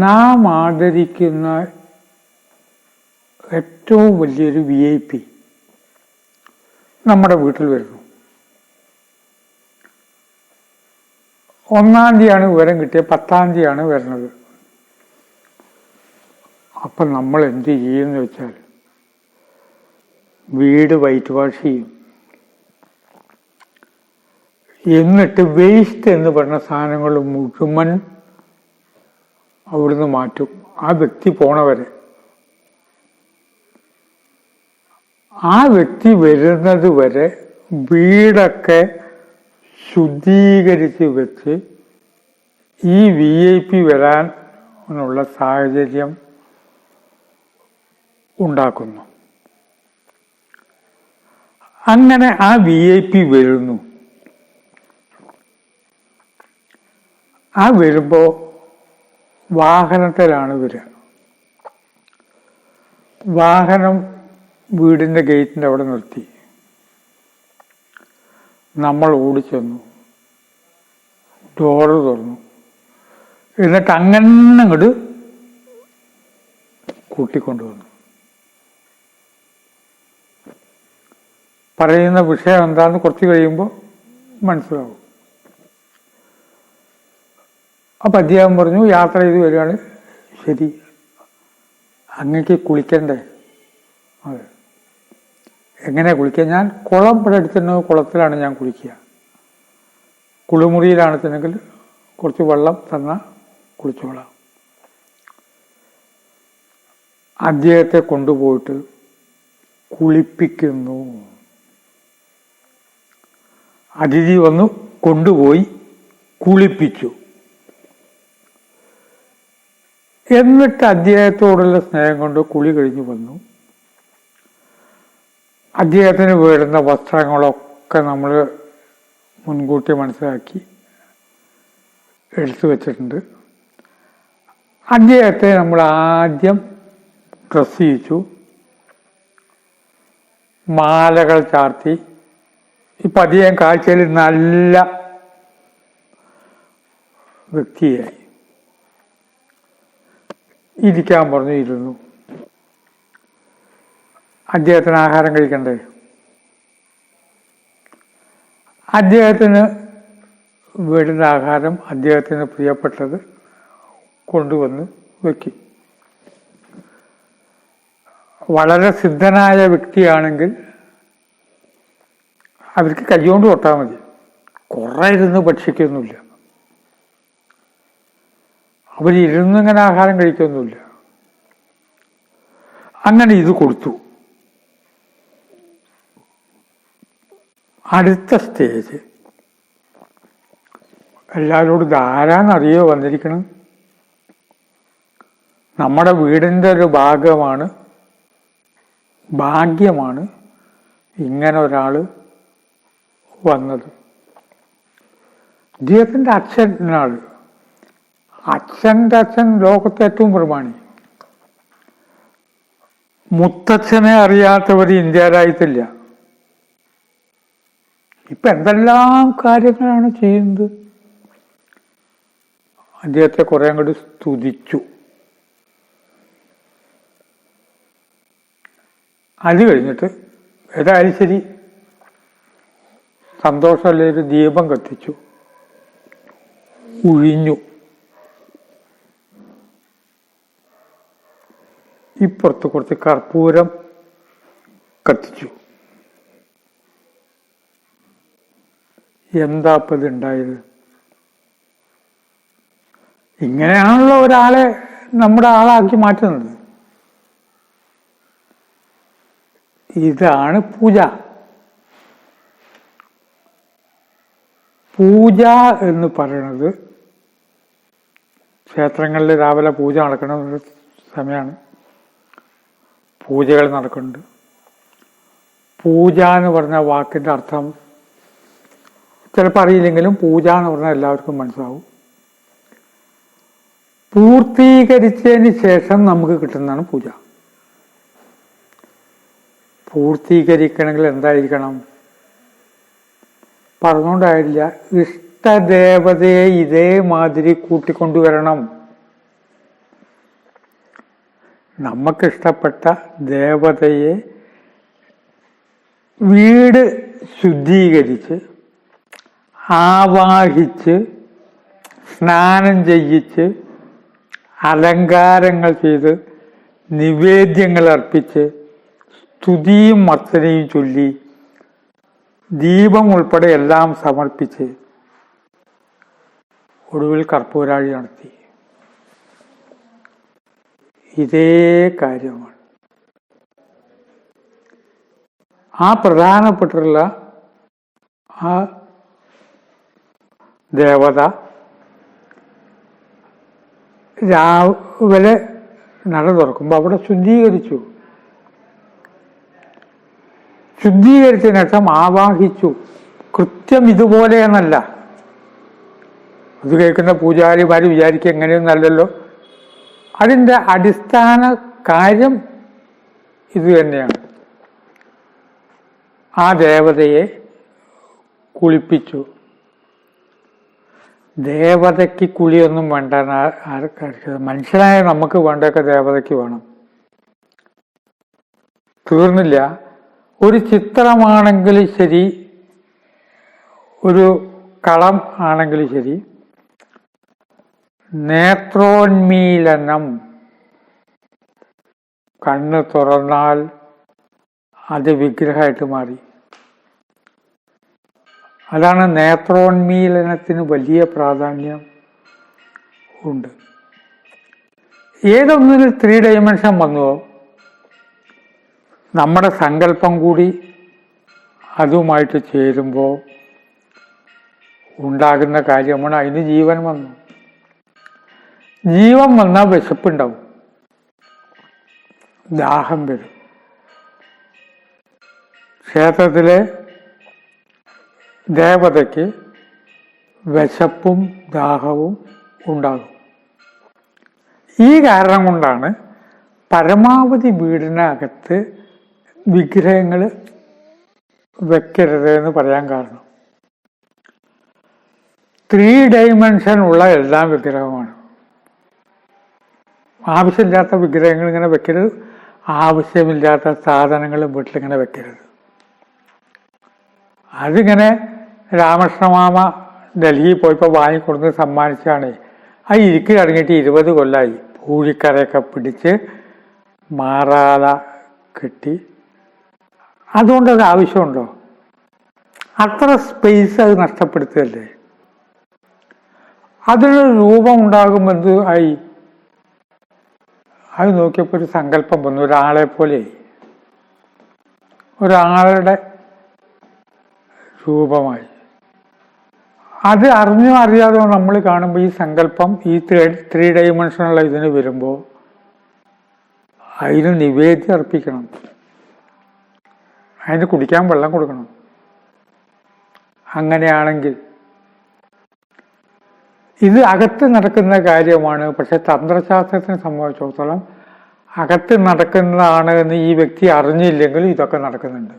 നാം ആദരിക്കുന്ന ഏറ്റവും വലിയൊരു വി ഐ പി നമ്മുടെ വീട്ടിൽ വരുന്നു. ഒന്നാം തീയതിയാണ് വിവരം കിട്ടിയത് പത്താം തീയതിയാണ് വരുന്നത്. അപ്പം നമ്മൾ എന്ത് ചെയ്യുമെന്ന് വെച്ചാൽ വീട് വൈറ്റ് വാഷ് ചെയ്യും. എന്നിട്ട് വേസ്റ്റ് എന്ന് പറഞ്ഞ സാധനങ്ങൾ മുഴുവൻ അവിടുന്ന് മാറ്റും. ആ വ്യക്തി പോണവരെ. ആ വ്യക്തി വരുന്നത് വരെ വീടൊക്കെ ശുദ്ധീകരിച്ച് വെച്ച് ഈ വി ഐ പി വരാൻ ഉള്ള സാഹചര്യം ഉണ്ടാക്കുന്നു. അങ്ങനെ ആ വി ഐ പി വരുന്നു. ആ വരുമ്പോ വാഹനത്തിലാണ് വരിക വാഹനം വീടിന്റെ ഗേറ്റിന്റെ അവിടെ നിർത്തി. നമ്മൾ ഓടിച്ചെന്നു. ഡോറ് തുറന്നു. എന്നിട്ട് അങ്ങനെ അങ്ങോട്ട് കൂട്ടിക്കൊണ്ടുവന്നു. പറയുന്ന വിഷയം എന്താണെന്ന് കുറച്ച് കഴിയുമ്പോൾ മനസ്സിലാവും. അപ്പം അദ്ദേഹം പറഞ്ഞു യാത്ര ചെയ്ത് വരികയാണ്. ശരി. അങ്ങക്ക് കുളിക്കണ്ടേ? അതെ. എങ്ങനെ കുളിക്കുക? ഞാൻ കുളം ഇവിടെ അടുത്തുണ്ട്. കുളത്തിലാണ് ഞാൻ കുളിക്കുക. തന്നെങ്കിൽ കുറച്ച് വെള്ളം തന്നാൽ കുളിച്ചോളാം. അദ്ദേഹത്തെ കൊണ്ടുപോയിട്ട് കുളിപ്പിക്കുന്നു. അതിഥി വന്നു കൊണ്ടുപോയി കുളിപ്പിച്ചു. എന്നിട്ട് അദ്ദേഹത്തോടുള്ള സ്നേഹം കൊണ്ട് കുളി കഴിഞ്ഞു വന്നു. അദ്ദേഹത്തിന് വേണ്ടുന്ന വസ്ത്രങ്ങളൊക്കെ നമ്മൾ മുൻകൂട്ടി മനസ്സിലാക്കി എടുത്തു വച്ചിട്ടുണ്ട്. അദ്ദേഹത്തെ നമ്മൾ ആദ്യം ഡ്രസ് ചെയ്യിച്ചു മാലകൾ ചാർത്തി. ഇപ്പം അധികം കാഴ്ചയിൽ നല്ല വ്യക്തിയായി. ഇരിക്കാൻ പറഞ്ഞു ഇരുന്നു. അദ്ദേഹത്തിന് ആഹാരം കഴിക്കണ്ടേ? അദ്ദേഹത്തിന് വേണ്ടുന്ന ആഹാരം അദ്ദേഹത്തിന് പ്രിയപ്പെട്ടത് കൊണ്ടുവന്ന് വയ്ക്കും വളരെ സിദ്ധനായ വ്യക്തിയാണെങ്കിൽ അവർക്ക് കൈകൊണ്ട് തൊട്ടാൽ മതി. കുറേ ഇരുന്ന് ഭക്ഷിക്കൊന്നുമില്ല. അവരിരുന്ന് ഇങ്ങനെ ആഹാരം കഴിക്കൊന്നുമില്ല. അങ്ങനെ ഇത് കൊടുത്തു. അടുത്ത സ്റ്റേജ്. എല്ലാവരോടും ധാരാന്നറിയോ വന്നിരിക്കണം? നമ്മുടെ വീടിന്റെ ഒരു ഭാഗമാണ്. ഭാഗ്യമാണ് ഇങ്ങനെ ഒരാൾ വന്നത്. ഇദ്ദേഹത്തിന്റെ അച്ഛനാണ് അച്ഛന്റെ അച്ഛൻ ലോകത്തെ ഏറ്റവും പ്രമാണി മുത്തച്ഛനെ അറിയാത്തവർ ഇന്ത്യയിലായിട്ടില്ല ഇപ്പൊ എന്തെല്ലാം കാര്യങ്ങളാണ് ചെയ്യുന്നത്? അദ്ദേഹത്തെ കുറേ അങ്ങോട്ട് സ്തുതിച്ചു. അത് കഴിഞ്ഞിട്ട് ഏതായാലും ശരി സന്തോഷമല്ലേ ഒരു ദീപം കത്തിച്ചു. ഉഴിഞ്ഞു. ഇപ്പുറത്ത് കുറച്ച് കർപ്പൂരം കത്തിച്ചു. എന്താ ഇപ്പം ഇതുണ്ടായത് ഇങ്ങനെയാണല്ലോ ഒരാളെ നമ്മുടെ ആളാക്കി മാറ്റുന്നത്. ഇതാണ് പൂജ. പൂജ എന്ന് പറയുന്നത് ക്ഷേത്രങ്ങളിൽ രാവിലെ പൂജ നടക്കുന്ന ഒരു സമയമാണ്. പൂജകൾ നടക്കുന്നുണ്ട്. പൂജ എന്ന് പറഞ്ഞ വാക്കിന്റെ അർത്ഥം ചിലപ്പോൾ അറിയില്ലെങ്കിലും പൂജ എന്ന് പറഞ്ഞാൽ എല്ലാവർക്കും മനസ്സിലാവും. പൂർത്തീകരിച്ചതിന് ശേഷം നമുക്ക് കിട്ടുന്നതാണ് പൂജ. പൂർത്തീകരിക്കണമെങ്കിൽ എന്തായിരിക്കണം? പറഞ്ഞുകൊണ്ടായില്ല ഇഷ്ടദേവതയെ ഇതേമാതിരി കൂട്ടിക്കൊണ്ടുവരണം. നമുക്കിഷ്ടപ്പെട്ട ദേവതയെ വീട് ശുദ്ധീകരിച്ച് ആവാഹിച്ച് സ്നാനം ചെയ്യിച്ച് അലങ്കാരങ്ങൾ ചെയ്ത് നിവേദ്യങ്ങൾ അർപ്പിച്ച് സ്തുതിയും മർച്ചനയും ചൊല്ലി ദീപം ഉൾപ്പെടെ എല്ലാം സമർപ്പിച്ച് ഒടുവിൽ കർപ്പൂരാഴി നടത്തി. ഇതേ കാര്യമാണ്. ആ പ്രധാനപ്പെട്ടുള്ള ആ ദേവത രാവിലെ നട തുറക്കുമ്പോൾ അവിടെ ശുദ്ധീകരിച്ചു. ശുദ്ധീകരിച്ചതിന് ശേഷം ആവാഹിച്ചു. കൃത്യം ഇതുപോലെ ഇതുപോലെയെന്നല്ല. അത് കേൾക്കുന്ന പൂജാരിമാർ വിചാരിക്കുക എങ്ങനെയൊന്നല്ലല്ലോ അതിന്റെ അടിസ്ഥാന കാര്യം ഇത് തന്നെയാണ്. ആ ദേവതയെ കുളിപ്പിച്ചു. ദേവതയ്ക്ക് കുളിയൊന്നും വേണ്ട മനുഷ്യനായ നമുക്ക് വേണ്ടൊക്കെ ദേവതയ്ക്ക് വേണം. തീർന്നില്ല. ഒരു ചിത്രമാണെങ്കിലും ശരി ഒരു കളം ആണെങ്കിലും ശരി നേത്രോന്മീലനം. കണ്ണ് തുറന്നാൽ അത് വിഗ്രഹമായിട്ട് മാറി. അതാണ് നേത്രോന്മീലനത്തിന് വലിയ പ്രാധാന്യം ഉണ്ട്. ഏതൊന്നിൽ ത്രീ ഡയമെൻഷൻ വന്നുവോ നമ്മുടെ സങ്കല്പം കൂടി അതുമായിട്ട് ചേരുമ്പോൾ ഉണ്ടാകുന്ന കാര്യമാണ്. അതിന് ജീവൻ വന്നു. ജീവൻ വന്നാൽ വിശപ്പുണ്ടാവും. ദാഹം വരും. ക്ഷേത്രത്തിലെ ദേവതയ്ക്ക് വിശപ്പും ദാഹവും ഉണ്ടാകും. ഈ കാരണം കൊണ്ടാണ് പരമാവധി വീടിനകത്ത് വിഗ്രഹങ്ങൾ വെക്കരുത് എന്ന് പറയാൻ കാരണം. ത്രീ ഡൈമെൻഷൻ ഉള്ള എല്ലാം വിഗ്രഹമാണ്. ആവശ്യമില്ലാത്ത വിഗ്രഹങ്ങൾ ഇങ്ങനെ വെക്കരുത്. ആവശ്യമില്ലാത്ത സാധനങ്ങൾ വീട്ടിലിങ്ങനെ വെക്കരുത്. അതിങ്ങനെ രാമകൃഷ്ണമാമ ഡൽഹിയിൽ പോയപ്പോൾ വാങ്ങിക്കൊടുത്ത് സമ്മാനിച്ചാണ്. ആ ഇരിക്ക് അടങ്ങിയിട്ട് ഇരുപത് കൊല്ലമായി പൂഴിക്കരയൊക്കെ പിടിച്ച് മാറാതെ കിട്ടി. അതുകൊണ്ട് അത് ആവശ്യമുണ്ടോ? അത്ര സ്പേസ് അത് നഷ്ടപ്പെടുത്തല്ലേ? അതിനൊരു രൂപം ഉണ്ടാകുമ്പോൾ എന്ത് ആയി? അത് നോക്കിയപ്പോൾ ഒരു സങ്കല്പം വന്നു. ഒരാളെ പോലെ. ഒരാളുടെ രൂപമായി. അത് അറിഞ്ഞോ അറിയാതോ നമ്മൾ കാണുമ്പോൾ ഈ സങ്കല്പം ഈ ത്രീ ഡയമെൻഷനുള്ള ഇതിന് വരുമ്പോൾ അതിന് നിവേദ്യം അർപ്പിക്കണം. അതിന് കുടിക്കാൻ വെള്ളം കൊടുക്കണം. അങ്ങനെയാണെങ്കിൽ ഇത് അകത്ത് നടക്കുന്ന കാര്യമാണ്. പക്ഷെ തന്ത്രശാസ്ത്രത്തിനെ സംബന്ധിച്ചിടത്തോളം അകത്ത് നടക്കുന്നതാണ് എന്ന് ഈ വ്യക്തി അറിഞ്ഞില്ലെങ്കിലും ഇതൊക്കെ നടക്കുന്നുണ്ട്.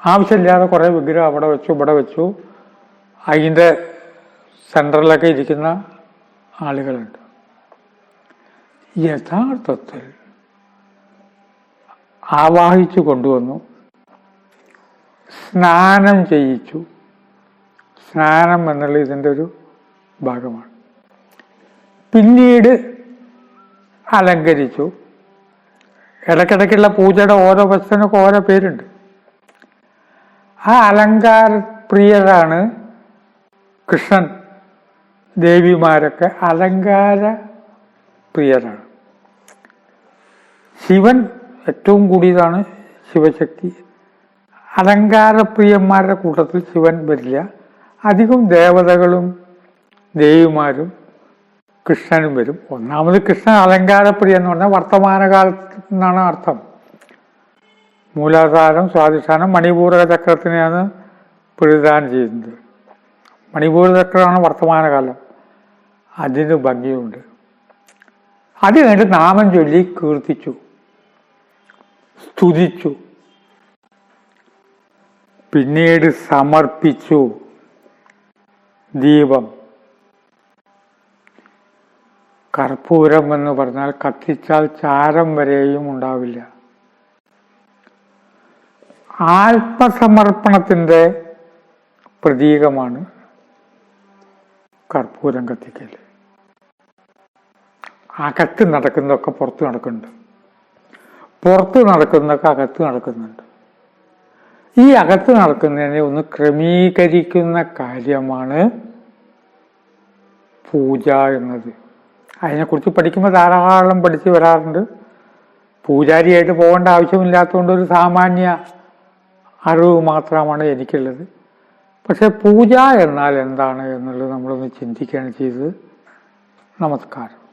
ആവശ്യമില്ലാതെ കുറേ വിഗ്രഹം അവിടെ വെച്ചു ഇവിടെ വെച്ചു. അതിന്റെ സെന്ററിലൊക്കെ ഇരിക്കുന്ന ആളുകളുണ്ട്. യഥാർത്ഥത്തിൽ ആവാഹിച്ചു കൊണ്ടുവന്നു സ്നാനം ചെയ്യിച്ചു. സ്നാനം എന്നുള്ള ഇതിന്റെ ഒരു ഭാഗമാണ്. പിന്നീട് അലങ്കരിച്ചു. ഇടയ്ക്കിടയ്ക്കുള്ള പൂജയുടെ ഓരോ വസ്തുവിനൊക്കെ ഓരോ പേരുണ്ട്. ആ അലങ്കാര പ്രിയരാണ് കൃഷ്ണൻ ദേവിമാരൊക്കെ അലങ്കാര പ്രിയരാണ്. ശിവൻ ഏറ്റവും കൂടിയതാണ് ശിവശക്തി. അലങ്കാരപ്രിയന്മാരുടെ കൂട്ടത്തിൽ ശിവൻ വരില്ല. അധികം ദേവതകളും ദേവിമാരും കൃഷ്ണനും വരും. ഒന്നാമത് കൃഷ്ണൻ അലങ്കാരപ്രിയ എന്ന് പറഞ്ഞാൽ വർത്തമാനകാലത്ത് എന്നാണ് അർത്ഥം. മൂലാധാരം സ്വാധിഷ്ഠാനം മണിപൂരക ചക്രത്തിനെയാണ് പ്രതിദാനം ചെയ്യുന്നത്. മണിപൂര ചക്രമാണ് വർത്തമാനകാലം. അതിന് ഭംഗിയുണ്ട്. അത് കഴിഞ്ഞിട്ട് നാമം ചൊല്ലി കീർത്തിച്ചു. സ്തുതിച്ചു. പിന്നീട് സമർപ്പിച്ചു. ദീപം. കർപ്പൂരം എന്ന് പറഞ്ഞാൽ കത്തിച്ചാൽ ചാരം വരെയും ഉണ്ടാവില്ല. ആത്മസമർപ്പണത്തിന്റെ പ്രതീകമാണ് കർപ്പൂരം കത്തിക്കൽ. അകത്ത് നടക്കുന്നതൊക്കെ പുറത്ത് നടക്കുന്നുണ്ട്. പുറത്ത് നടക്കുന്നതൊക്കെ അകത്ത് നടക്കുന്നുണ്ട്. ഈ അകത്ത് നടക്കുന്നതിനെ ഒന്ന് ക്രമീകരിക്കുന്ന കാര്യമാണ് പൂജ എന്നത്. അതിനെക്കുറിച്ച് പഠിക്കുമ്പോൾ ധാരാളം പഠിച്ച് വരാറുണ്ട്. പൂജാരിയായിട്ട് പോകേണ്ട ആവശ്യമില്ലാത്തതുകൊണ്ട് ഒരു സാമാന്യ അറിവ് മാത്രമാണ് എനിക്കുള്ളത്. പക്ഷെ പൂജ എന്നാൽ എന്താണ് എന്നുള്ളത് നമ്മളൊന്ന് ചിന്തിക്കുകയാണ് ചെയ്തത് നമസ്കാരം.